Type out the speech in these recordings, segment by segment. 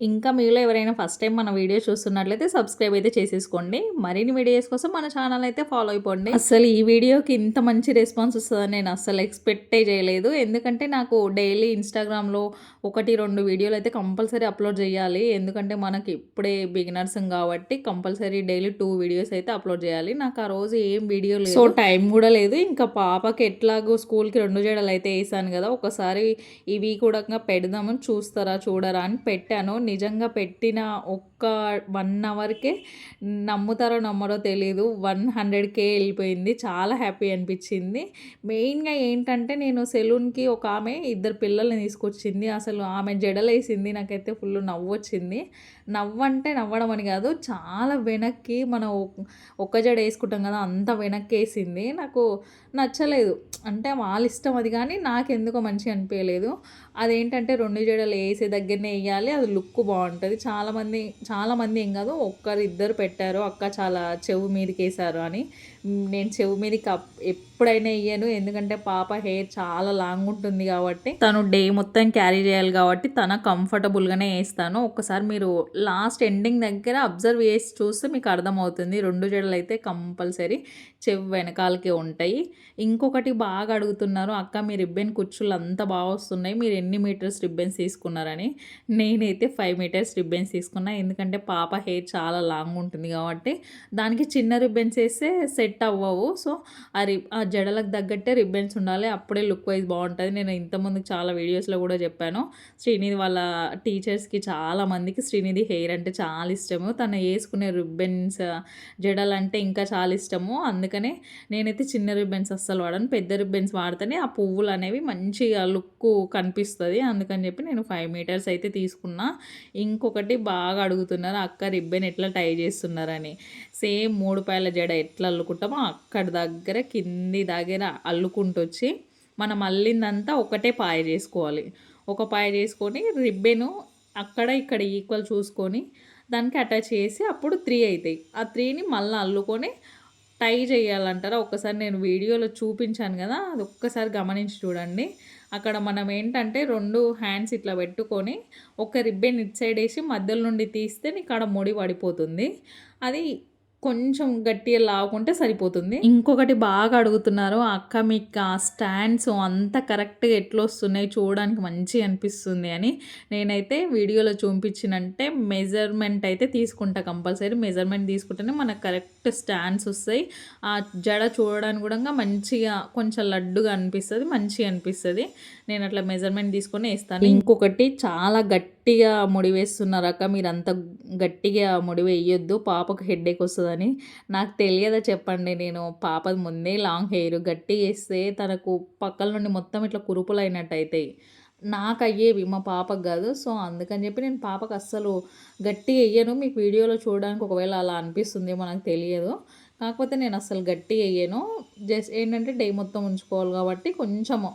ఇంకా మీలో ఎవరైనా ఫస్ట్ టైం మన వీడియో చూస్తున్నట్లయితే సబ్స్క్రైబ్ అయితే చేసేసుకోండి. మరిన్ని వీడియోస్ కోసం మన ఛానల్ అయితే ఫాలో అయిపోండి. అసలు ఈ వీడియోకి ఇంత మంచి రెస్పాన్స్ వస్తుందని నేను అసలు ఎక్స్పెక్టే చేయలేదు. ఎందుకంటే నాకు డైలీ ఇన్స్టాగ్రామ్లో ఒకటి రెండు వీడియోలు అయితే కంపల్సరీ అప్లోడ్ చేయాలి. ఎందుకంటే మనకి ఇప్పుడే బిగినర్స్ కాబట్టి కంపల్సరీ డైలీ టూ వీడియోస్ అయితే అప్లోడ్ చేయాలి. నాకు ఆ రోజు ఏం వీడియో లేదు. సో టైం కూడా లేదు. ఇంకా పాపకి ఎట్లాగో స్కూల్కి రెండు జడలు అయితే వేసాను కదా ఒకసారి ఇవి కూడా పెడదామని చూస్తారా చూడరా అని పెట్టాను. నిజంగా పెట్టిన ఒక్క వన్ అవర్కే నమ్ముతారో నమ్మరో తెలియదు వన్ హండ్రెడ్కే వెళ్ళిపోయింది. చాలా హ్యాపీ అనిపించింది. మెయిన్గా ఏంటంటే నేను సెలూన్కి ఒక ఆమె ఇద్దరు పిల్లల్ని తీసుకొచ్చింది. అసలు ఆమె జడలేసింది. నాకైతే ఫుల్ నవ్వు వచ్చింది నవ్వు అంటే నవ్వడం అని కాదు చాలా వెనక్కి మనం ఒక్క జడ వేసుకుంటాం కదా అంత వెనక్కి వేసింది నాకు నచ్చలేదు. అంటే వాళ్ళ ఇష్టం అది కానీ నాకు ఎందుకో మంచిగా అనిపించలేదు అదేంటంటే రెండు జడలు వేసే దగ్గరనే వేయాలి. అది లుక్ బాగుంటుంది. చాలామంది చాలామంది ఏం కాదు ఒక్కరు ఇద్దరు పెట్టారు అక్క చాలా చెవు మీదకి వేసారు అని నేను చెవు మీదకి ఎప్పుడైనా వేయను ఎందుకంటే పాప హెయిర్ చాలా లాంగ్ ఉంటుంది కాబట్టి. తను డే మొత్తం క్యారీ చేయాలి కాబట్టి తన కంఫర్టబుల్గానే వేస్తాను. ఒక్కసారి మీరు లాస్ట్ ఎండింగ్ దగ్గర అబ్జర్వ్ చేసి చూస్తే మీకు అర్థమవుతుంది. రెండు జడలు అయితే కంపల్సరీ చెవు వెనకాలకే ఉంటాయి. ఇంకొకటి బాగా అడుగుతున్నారు అక్క మీ రిబ్బెన్ కుచ్చులు అంత బాగా వస్తున్నాయి. మీరు ఎన్ని మీటర్స్ రిబ్బెన్స్ తీసుకున్నారని? నేనైతే ఫైవ్ ఫైవ్ మీటర్స్ రిబ్బెన్స్ తీసుకున్నా. ఎందుకంటే పాప హెయిర్ చాలా లాంగ్ ఉంటుంది కాబట్టి దానికి చిన్న రిబ్బెన్స్ వేస్తే సెట్ అవ్వవు. సో ఆ రి ఆ జడలకు తగ్గట్టే రిబ్బెన్స్ ఉండాలి. అప్పుడే లుక్ వైజ్ బాగుంటుంది. నేను ఇంతకుముందు చాలా వీడియోస్లో కూడా చెప్పాను. శ్రీనిధి వాళ్ళ టీచర్స్కి చాలా మందికి శ్రీనిధి హెయిర్ అంటే చాలా ఇష్టము. తను వేసుకునే రిబ్బెన్స్ జడలు అంటే ఇంకా చాలా ఇష్టము. అందుకనే నేనైతే చిన్న రిబ్బెన్స్ అస్సలు వాడను. పెద్ద రిబ్బెన్స్ వాడితేనే ఆ పువ్వులు అనేవి మంచిగా లుక్ కనిపిస్తుంది. అందుకని చెప్పి నేను ఫైవ్ మీటర్స్ అయితే తీసుకున్నా. ఇంకొకటి బాగా అడుగుతున్నారు అక్క రిబ్బెన్ ఎట్లా టై చేస్తున్నారని. సేమ్ మూడు పాయల జడ ఎట్లా అల్లుకుంటామో అక్కడ దగ్గర కింది దగ్గర అల్లుకుంటూ వచ్చి మనం అల్లిందంతా ఒకటే పాయ చేసుకోవాలి. ఒక పాయ చేసుకొని రిబ్బెను అక్కడ ఇక్కడ ఈక్వల్ చూసుకొని దానికి అటాచ్ చేసి అప్పుడు త్రీ అవుతాయి ఆ త్రీని మళ్ళీ అల్లుకొని టై చేయాలంటారా? ఒక్కసారి నేను వీడియోలో చూపించాను కదా అది ఒక్కసారి గమనించి చూడండి. అక్కడ మనం ఏంటంటే రెండు హ్యాండ్స్ ఇట్లా పెట్టుకొని ఒక రిబ్బెన్ ఇట్ సైడ్ వేసి మధ్యలో నుండి తీస్తే నీకు అక్కడ ముడి పడిపోతుంది. అది కొంచెం గట్టిగా లావుకుంటే సరిపోతుంది. ఇంకొకటి బాగా అడుగుతున్నారు అక్క మీకు ఆ స్టాండ్స్ అంత కరెక్ట్గా ఎట్లా వస్తున్నాయి చూడడానికి మంచిగా అనిపిస్తుంది అని. నేనైతే వీడియోలో చూపించినంటే మెజర్మెంట్ అయితే తీసుకుంటా కంపల్సరీ. మెజర్మెంట్ తీసుకుంటేనే మనకు కరెక్ట్ స్టాండ్స్ వస్తాయి. ఆ జడ చూడడానికి కూడా మంచిగా కొంచెం లడ్డుగా అనిపిస్తుంది మంచిగా అనిపిస్తుంది. నేను అట్లా మెజర్మెంట్ తీసుకొని వేస్తాను. ఇంకొకటి చాలా గట్టి గట్టిగా ముడి వేస్తున్నారు మీరంత మీరు అంత గట్టిగా ముడి వేయొద్దు పాపకు హెడ్ఏక్ వస్తుందని. నాకు తెలియదా చెప్పండి నేను పాపది ముందే లాంగ్ హెయిర్ గట్టిగా వేస్తే తనకు పక్కల నుండి మొత్తం ఇట్లా కురుపులు అయినట్టు అవుతాయి నాకు అయ్యేవి మా పాపకు కాదు. సో అందుకని చెప్పి నేను పాపకు అస్సలు గట్టిగా వేయను. మీకు వీడియోలో చూడడానికి ఒకవేళ అలా అనిపిస్తుంది మనకు తెలియదు. కాకపోతే నేను అస్సలు గట్టిగా వేయను. జస్ట్ ఏంటంటే డే మొత్తం ఉంచుకోవాలి కాబట్టి కొంచెము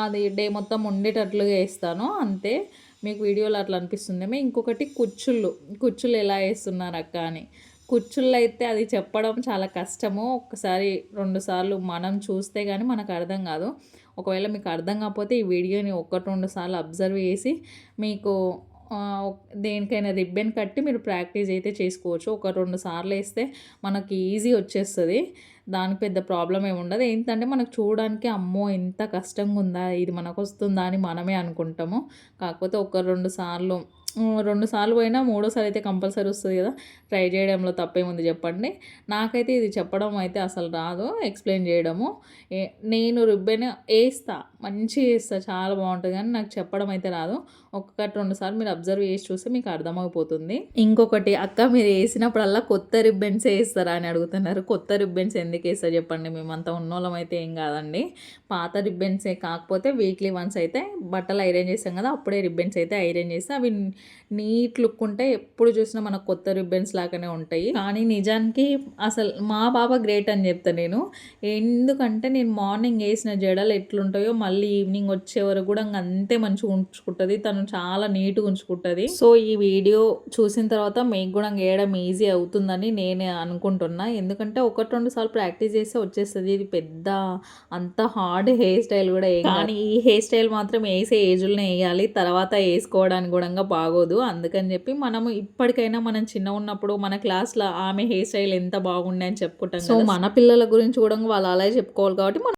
అది డే మొత్తం ఉండేటట్లుగా వేస్తాను అంతే. మీకు వీడియోలో అట్లా అనిపిస్తుందేమో. ఇంకొకటి కుచ్చుళ్ళు. కుచ్చులు ఎలా వేస్తున్నారు అక్క అని. కుచ్చుళ్ళు అయితే అది చెప్పడం చాలా కష్టము. ఒకసారి రెండుసార్లు మనం చూస్తే కానీ మనకు అర్థం కాదు. ఒకవేళ మీకు అర్థం కాకపోతే ఈ వీడియోని ఒకటి రెండు సార్లు అబ్జర్వ్ చేసి మీకు దేనికైనా రిబ్బన్ కట్టి మీరు ప్రాక్టీస్ అయితే చేసుకోవచ్చు. ఒక రెండు సార్లు వేస్తే మనకి ఈజీ వచ్చేస్తుంది. దానికి పెద్ద ప్రాబ్లం ఏమి ఉండదు. ఏంటంటే మనకు చూడడానికి అమ్మో ఎంత కష్టంగా ఉందా ఇది మనకు వస్తుందా అని మనమే అనుకుంటాము. కాకపోతే ఒక రెండు సార్లు రెండు సార్లు పోయినా మూడోసారి అయితే కంపల్సరీ వస్తుంది కదా. ట్రై చేయడంలో తప్పేముంది చెప్పండి. నాకైతే ఇది చెప్పడం అయితే అసలు రాదు. ఎక్స్ప్లెయిన్ చేయడము. నేను రిబ్బెన్ వేస్తా మంచిగా వేస్తా చాలా బాగుంటుంది. కానీ నాకు చెప్పడం అయితే రాదు. ఒక్కటి రెండు సార్లు మీరు అబ్జర్వ్ చేసి చూస్తే మీకు అర్థమైపోతుంది. ఇంకొకటి అక్క మీరు వేసినప్పుడల్లా కొత్త రిబ్బన్స్ వేస్తారా అని అడుగుతున్నారు. కొత్త రిబ్బెన్స్ ఎందుకు వేస్తారు చెప్పండి. మేమంతా ఉన్నోళ్ళం అయితే ఏం కాదండి. పాత రిబ్బన్సే. కాకపోతే వీక్లీ వన్స్ అయితే బట్టలు ఐరన్ చేస్తాం కదా అప్పుడే రిబ్బన్స్ అయితే ఐరన్ చేస్తే. అవి నీట్ లుక్ ఉంటే ఎప్పుడు చూసినా మనకు కొత్త రిబ్బన్స్ లాగానే ఉంటాయి. కానీ నిజానికి అసలు మా బాబా గ్రేట్ అని చెప్తాను నేను. ఎందుకంటే నేను మార్నింగ్ వేసిన జడలు ఎట్లుంటాయో మళ్ళీ ఈవినింగ్ వచ్చే వరకు కూడా ఇంక అంతే మంచిగా ఉంచుకుంటుంది. తను చాలా నీట్గా ఉంచుకుంటుంది. సో ఈ వీడియో చూసిన తర్వాత మీకు కూడా వేయడం ఈజీ అవుతుందని నేనే అనుకుంటున్నా. ఎందుకంటే ఒకటి రెండు సార్లు ప్రాక్టీస్ చేస్తే వచ్చేస్తుంది. ఇది పెద్ద అంత హార్డ్ హెయిర్ స్టైల్ కూడా. కానీ ఈ హెయిర్ స్టైల్ మాత్రం వేసే ఏజ్లోనే వేయాలి. తర్వాత వేసుకోవడానికి కూడా బాగోదు. అందుకని చెప్పి మనము ఇప్పటికైనా మనం చిన్న ఉన్నప్పుడు మన క్లాస్లో ఆమె హెయిర్ స్టైల్ ఎంత బాగుండే అని చెప్పుకుంటాం సో మన పిల్లల గురించి కూడా వాళ్ళు అలాగే చెప్పుకోవాలి కాబట్టి మనం